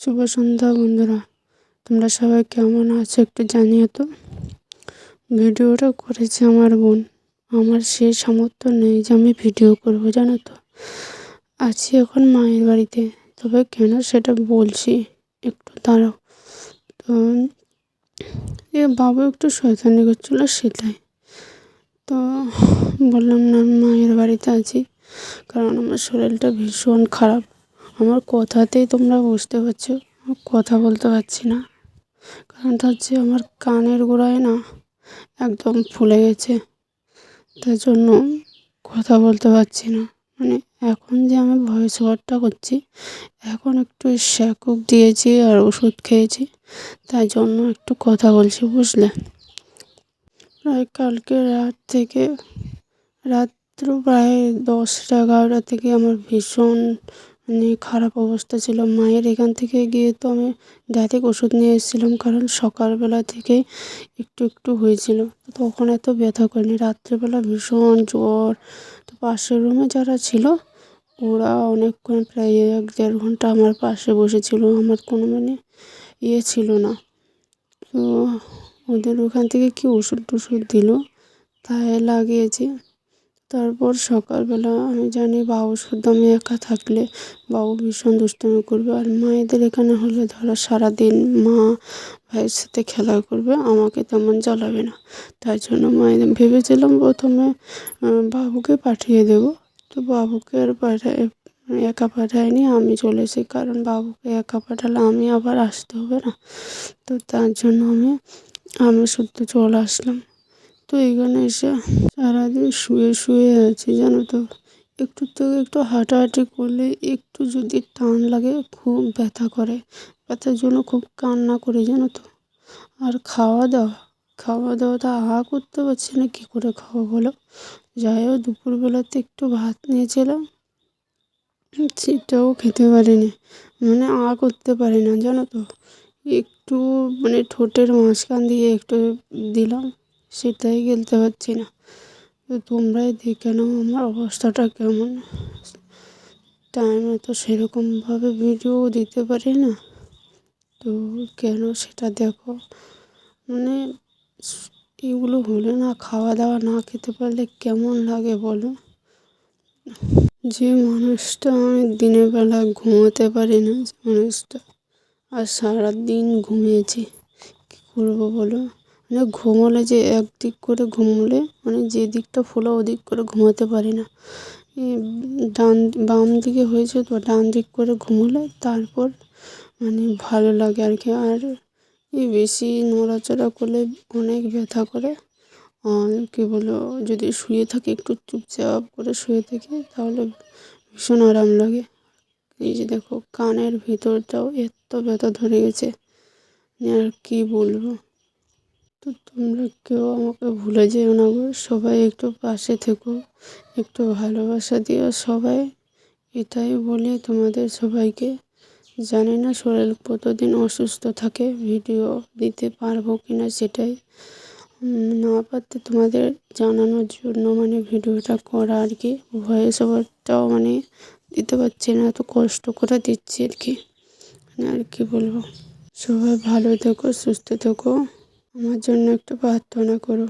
শুভ সন্ধ্যা, বন্ধুরা। তোমরা সবাই কেমন আছো একটু জানিও তো? ভিডিওটা করেছে আমার বোন। আমার সে সামর্থ্য নেই যে আমি ভিডিও করব, জানো তো? আছি এখন মায়ের বাড়িতে। তবে কেন সেটা বলছি? একটু দাঁড়াও। তো, এ বাবু একটু শয়তানি করছিল সেটাই। তো, বললাম না, মায়ের বাড়িতে আছি। কারণ আমার শরীরটা ভীষণ খারাপ। আমার কথাতেই তোমরা বুঝতে পারছ কথা বলতে পারছি না। কারণটা হচ্ছে আমার কানের গোড়ায় না একদম ফুলে গেছে, তার জন্য কথা বলতে পারছি না। মানে এখন যে আমি ভয়েস ওভারটা করছি, এখন একটু শ্যাকুক দিয়েছি আর ওষুধ খেয়েছি তাই জন্য একটু কথা বলছি, বুঝলে? প্রায় কালকে রাত থেকে, রাত্র প্রায় দশটা এগারোটা থেকে আমার ভীষণ খারাপ অবস্থা ছিল। মায়ের এখান থেকে গিয়ে তো আমি ডাইরেক্ট ওষুধ নিয়ে এসেছিলাম, কারণ সকালবেলা থেকেই একটু একটু হয়েছিল। তখন এত ব্যথা করেনি। রাত্রেবেলা ভীষণ জ্বর। তো পাশের রুমে যারা ছিল, ওরা অনেকক্ষণ প্রায় এক দেড় ঘণ্টা আমার পাশে বসেছিল। আমার কোনো মানে ইয়ে ছিল না। তো ওদের ওখান থেকে কি ওষুধ টষুধ দিল? তাই লাগিয়েছি। তারপর সকালবেলা আমি জানি বাবু শুদ্ধ আমি একা থাকলে বাবু ভীষণ দুষ্টুমি করবে আর মায়েদের এখানে হলে ধরো সারাদিন মা ভাইয়ের সাথে খেলা করবে, আমাকে তেমন জ্বালাবে না। তাই জন্য মায়েদের ভেবেছিলাম প্রথমে বাবুকে পাঠিয়ে দেব, তো বাবুকে আর পাঠায় একা পাঠায়নি, আমি চলে কারণ বাবুকে একা পাঠালে আমি আবার আসতে হবে না। তো তার জন্য আমি আমি শুদ্ধ চলে আসলাম। তো এখানে এসে সারাদিন শুয়ে শুয়ে আছি, জানো তো। একটু থেকে একটু হাঁটাহাঁটি করলে একটু যদি টান লাগে খুব ব্যথা করে। ব্যথার জন্য খুব কান্না করে, জানো তো। আর খাওয়া দাওয়া খাওয়া দাওয়া দাওয়াটা আহা করতে পারছি না, কী করে খাওয়া বলো? যাই হোক, দুপুরবেলাতে একটু ভাত নিয়েছিলাম, সেটাও খেতে পারিনি। মানে আ করতে পারি না, জানো তো। একটু মানে ঠোঁটের মাঝখান দিয়ে একটু দিলাম সেটাই গেলতে পারছি না। তো তোমরাই দেখে নাও আমার অবস্থাটা কেমন। টাইমে তো সেরকমভাবে ভিডিও দিতে পারি না। তো কেন সেটা দেখো। মানে এগুলো হলে না খাওয়া দাওয়া না খেতে পারলে কেমন লাগে বলো? যে মানুষটা আমি দিনের বেলা ঘুমোতে পারি না, যে মানুষটা আর সারাদিন ঘুমিয়েছি, কী করব বলো? মানে ঘুমোলে যে একদিক করে ঘুমোলে মানে যে দিকটা ফোলা ওদিক করে ঘুমোতে পারি না। ডান, বাম দিকে হয়েছে তো ডান দিক করে ঘুমোলে তারপর মানে ভালো লাগে আর কি। আর বেশি নড়াচড়া করলে অনেক ব্যথা করে। আর কী বলো যদি শুয়ে থাকি, একটু চুপচাপ করে শুয়ে থাকি, তাহলে ভীষণ আরাম লাগে। এই যে দেখো, কানের ভিতরটাও এত ব্যথা ধরে গেছে। আর কী বলব? তো তোমরা কেউ আমাকে ভুলে যেও না গো। সবাই একটু পাশে থেকো, একটু ভালোবাসা দিও সবাই। এটাই বলি তোমাদের সবাইকে। জানি না শরীর কতদিন অসুস্থ থাকে, ভিডিও দিতে পারব কি না সেটাই না পারতে তোমাদের জানানোর জন্য মানে ভিডিওটা করা আর কি। ভয়েস ওভারটাও মানে দিতে পারছি না, এত কষ্ট করে দিচ্ছি আর কি। মানে আর কি বলব? সবাই ভালো থেকো, সুস্থ থেকো। আমার জন্য একটু প্রার্থনা করো।